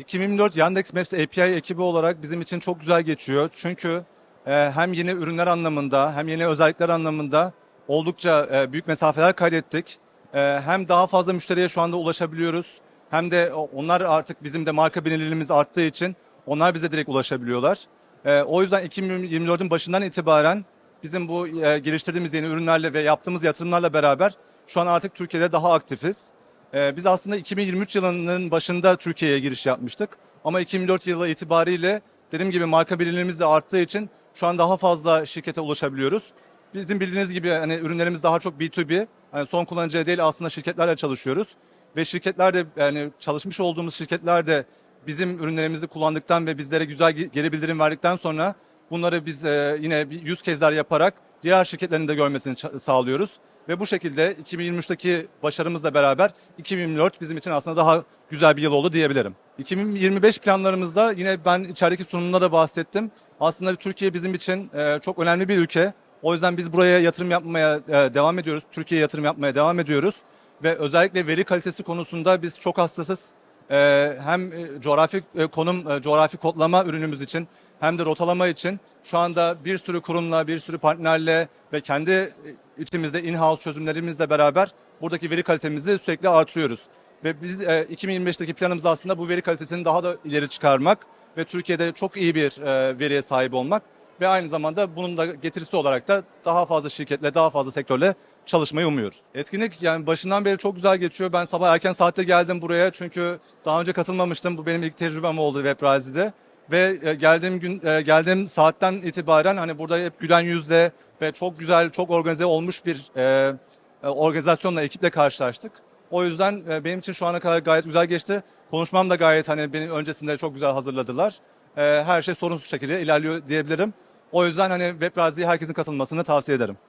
2024 Yandex Maps API ekibi olarak bizim için çok güzel geçiyor. Çünkü e, hem yeni ürünler anlamında hem yeni özellikler anlamında oldukça e, büyük mesafeler kaydettik. E, hem daha fazla müşteriye şu anda ulaşabiliyoruz. Hem de onlar artık bizim de marka bilinirliğimiz arttığı için onlar bize direkt ulaşabiliyorlar. O yüzden 2024'ün başından itibaren bizim bu geliştirdiğimiz yeni ürünlerle ve yaptığımız yatırımlarla beraber şu an artık Türkiye'de daha aktifiz. Ee, biz aslında 2023 yılının başında Türkiye'ye giriş yapmıştık. Ama 2024 yılı itibariyle dediğim gibi marka bilinirliğimiz de arttığı için şu an daha fazla şirkete ulaşabiliyoruz. Bizim bildiğiniz gibi hani ürünlerimiz daha çok B2B. Hani son kullanıcıya değil aslında şirketlerle çalışıyoruz. Ve şirketler de yani çalışmış olduğumuz şirketler de bizim ürünlerimizi kullandıktan ve bizlere güzel ge- geri bildirim verdikten sonra bunları biz e, yine bir yüz kezler yaparak diğer şirketlerin de görmesini sağlıyoruz. Ve bu şekilde 2023'teki başarımızla beraber 2024 bizim için aslında daha güzel bir yıl oldu diyebilirim. 2025 planlarımızda yine ben içerideki sunumunda da bahsettim. Aslında Türkiye bizim için e, çok önemli bir ülke. O yüzden biz buraya yatırım yapmaya e, devam ediyoruz. Türkiye'ye yatırım yapmaya devam ediyoruz. Ve özellikle veri kalitesi konusunda biz çok hassasız. Ee, hem e, coğrafi e, konum, e, coğrafi kodlama ürünümüz için hem de rotalama için şu anda bir sürü kurumla, bir sürü partnerle ve kendi içimizde in-house çözümlerimizle beraber buradaki veri kalitemizi sürekli artırıyoruz. Ve biz e, 2025'teki planımız aslında bu veri kalitesini daha da ileri çıkarmak ve Türkiye'de çok iyi bir veriye sahip olmak ve aynı zamanda bunun da getirisi olarak da daha fazla şirketle, daha fazla sektörle çalışmayı umuyoruz. Etkinlik yani başından beri çok güzel geçiyor. Ben sabah erken saatte geldim buraya çünkü daha önce katılmamıştım. Bu benim ilk tecrübem oldu Webrazi'de. Ve e, geldiğim gün e, geldiğim saatten itibaren hani burada hep gülen yüzle ve çok güzel, çok organize olmuş bir e, e, organizasyonla, ekiple karşılaştık. O yüzden benim için şu ana kadar gayet güzel geçti. Konuşmam da gayet hani benim öncesinde çok güzel hazırladılar. Her şey sorunsuz şekilde ilerliyor diyebilirim. O yüzden hani Webrazi'ye herkesin katılmasını tavsiye ederim.